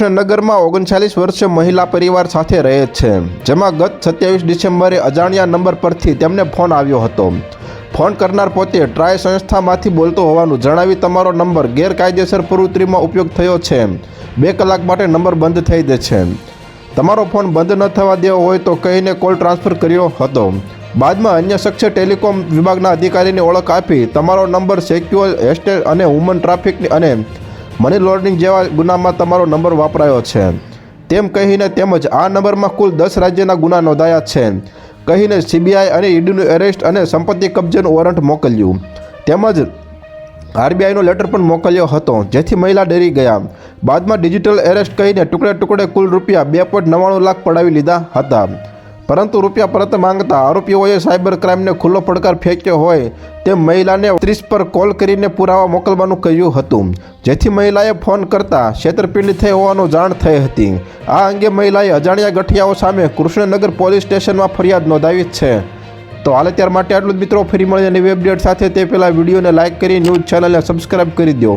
કૃષ્ણનગરમાં ઓગણચાલીસ વર્ષે મહિલા પરિવાર સાથે રહે છે, જેમાં ગત સત્યાવીસ ડિસેમ્બરે અજાણ્યા નંબર પરથી તેમને ફોન આવ્યો હતો. ફોન કરનાર પોતે ટ્રાય સંસ્થામાંથી બોલતો હોવાનું જણાવી તમારો નંબર ગેરકાયદેસર પ્રવૃત્તિમાં ઉપયોગ થયો છે. બે કલાક માટે નંબર બંધ થઈ દે છે. તમારો ફોન બંધ ન થવા દેવો હોય તો કહીને કોલ ટ્રાન્સફર કર્યો હતો. બાદમાં અન્ય શખ્સે ટેલિકોમ વિભાગના અધિકારીની ઓળખ આપી તમારો નંબર સેક્યુઅર હેસ્ટેલ અને વુમન ટ્રાફિકની અને મની લોન્ડરિંગ જેવા ગુનામાં તમારો નંબર વાપરાયો છે. તેમ કહીને તેમજ આ નંબરમાં કુલ દસ રાજ્યના ગુના નોંધાયા છે. કહીને સીબીઆઈ અને ઈડીનું એરેસ્ટ અને સંપત્તિ કબજેનું વોરંટ મોકલ્યું. તેમજ આરબીઆઈનો લેટર પણ મોકલ્યો હતો, જેથી મહિલા ડરી ગયા. બાદમાં ડિજિટલ એરેસ્ટ કહીને ટુકડે ટુકડે કુલ રૂપિયા બે પોઈન્ટ નવ્વાણું લાખ પડાવી લીધા હતા. પરંતુ રૂપિયા પરત માંગતા આરોપીઓએ સાયબર ક્રાઇમને ખુલ્લો પડકાર ફેંક્યો હોય તેમ મહિલાને ત્રીસ પર કોલ કરીને પુરાવા મોકલવાનું કહ્યું હતું. જેથી મહિલાએ ફોન કરતા છેતરપિંડી થઈ હોવાનું જાણ થઈ હતી. આ અંગે મહિલાએ અજાણ્યા ગઠિયાઓ સામે કૃષ્ણનગર પોલીસ સ્ટેશનમાં ફરિયાદ નોંધાવી છે. તો હાલ અત્યાર માટે આટલું જ મિત્રો. ફરી મળીને નવી અપડેટ સાથે. તે પહેલાં વિડીયોને લાઇક કરી, ન્યૂઝ ચેનલને સબસ્ક્રાઇબ કરી દો